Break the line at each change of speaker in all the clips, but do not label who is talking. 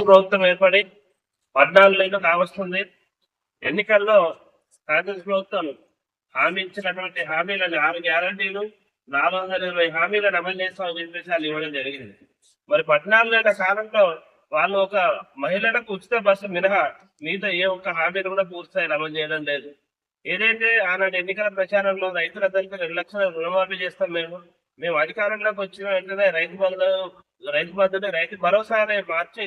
ప్రభుత్వం ఏర్పడి పద్నాలుగు నెలలు కావస్తుంది. ఎన్నికల్లో కాంగ్రెస్ ప్రభుత్వం హామీ ఇచ్చినటువంటి హామీలను ఆరు గ్యారంటీలు నాలుగు వందల ఇరవై హామీలను అమలు చేస్తామని చెప్పేసి ఇవ్వడం జరిగింది. మరి పద్నాలుగు నెలల కాలంలో వాళ్ళు ఒక మహిళలకు ఉచిత బస్సు మినహా మిగతా ఏ ఒక్క హామీలు కూడా పూర్తిస్థాయిలో అమలు చేయడం లేదు. ఏదైతే ఆనాటి ఎన్నికల ప్రచారంలో రైతులందరికీ రెండు లక్షల రుణమాఫీ చేస్తాం మేము మేము అధికారంలోకి వచ్చిన వెంటనే రైతు బంధు రైతు బంధుని రైతు భరోసా అనే మార్చి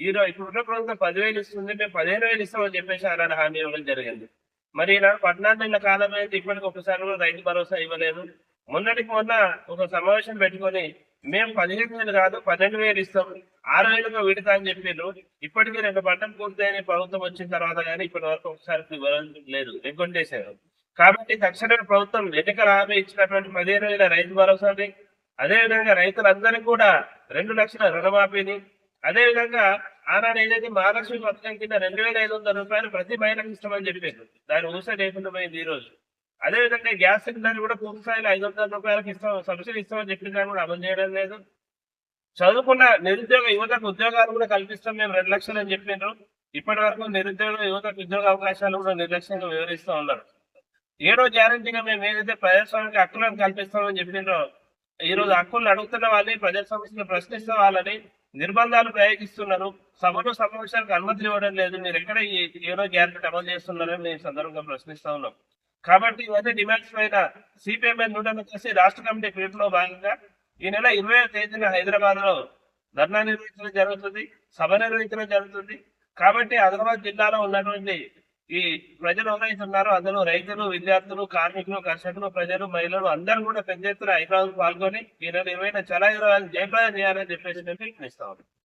ఈ రోజు ఇప్పుడున్న ప్రభుత్వం పదివేలు ఇస్తుంది మేము పదిహేను వేలు ఇస్తామని చెప్పేసి ఆనాడు హామీ ఇవ్వడం జరిగింది. మరి ఇలా పద్నాలుగు నెలల కాలం అయితే ఇప్పటికి ఒకసారి కూడా రైతు భరోసా ఇవ్వలేదు. మొన్నటికి మొన్న ఒక సమావేశం పెట్టుకొని మేము పదిహేను వేలు కాదు పన్నెండు వేలు ఇస్తాం ఆరు వేలుగా విడతా అని చెప్పిండ్రు ఇప్పటికీ రెండు పంటలు పూర్తయిన ప్రభుత్వం వచ్చిన తర్వాత కానీ ఇప్పటి వరకు ఒకసారి ఇవ్వడం లేదు ఎగ్గొట్టేశారు కాబట్టి తక్షణమే ప్రభుత్వం ఎన్నికల హామీ ఇచ్చినటువంటి పదిహేను వేల రైతు భరోసాని అదేవిధంగా రైతులందరికీ కూడా రెండు లక్షల రుణమాఫీని అదేవిధంగా ఆనాడు ఏదైతే మహాలక్ష్మి పథకం కింద రెండు వేల ఐదు వందల రూపాయలు ప్రతి మహిళకు ఇస్తామని చెప్పారు దాని ఊస లేకుండా పోయింది ఈ రోజు. అదేవిధంగా గ్యాస్ సిలిండర్ కూడా పూర్తి స్థాయిలో ఐదు వందల రూపాయలకు ఇస్తాం సబ్సిడీ ఇస్తామని చెప్పిన దాన్ని కూడా అమలు చేయడం లేదు. చదువుకున్న నిరుద్యోగ యువతకు ఉద్యోగాలు కూడా కల్పిస్తాం మేము రెండు లక్షలు అని చెప్పిండ్రు ఇప్పటి వరకు నిరుద్యోగ యువతకు ఉద్యోగ అవకాశాలు కూడా నిర్లక్ష్యంగా వివరిస్తూ ఉన్నారు. ఏడో గ్యారంటీగా మేము ఏదైతే ప్రజాస్వామికి హక్కులను కల్పిస్తామని చెప్పినారో ఈ రోజు హక్కులను అడుగుతున్న వాళ్ళని ప్రజా సమస్యలు ప్రశ్నిస్తున్న వాళ్ళని నిర్బంధాలు ప్రయోగిస్తున్నారు. సభలు సమావేశాలకు అనుమతులు ఇవ్వడం లేదు. మీరు ఎక్కడ ఈ గ్యారెంటీ అమలు చేస్తున్నారని మేము సందర్భంగా ప్రశ్నిస్తా ఉన్నాం. కాబట్టి ఇవన్నీ డిమాండ్స్ పైన సిపిఎంఐ నూటన్ చేసి రాష్ట్ర కమిటీ పిలుపులో భాగంగా ఈ నెల ఇరవై తేదీన హైదరాబాద్లో ధర్నా నిర్వహించడం జరుగుతుంది. సభ నిర్వహించడం జరుగుతుంది. కాబట్టి ఆదిలాబాద్ జిల్లాలో ఉన్నటువంటి ఈ ప్రజలు ఎవరైతే ఉన్నారో అందులో రైతులు విద్యార్థులు కార్మికులు కర్షకులు ప్రజలు మహిళలు అందరూ కూడా పెద్ద ఎత్తున హైదరాబాద్ పాల్గొని ఈ నెల ఇరవై చాలా జయప్రదం చేయాలని చెప్పేసి నేను పిలుపునిస్తా.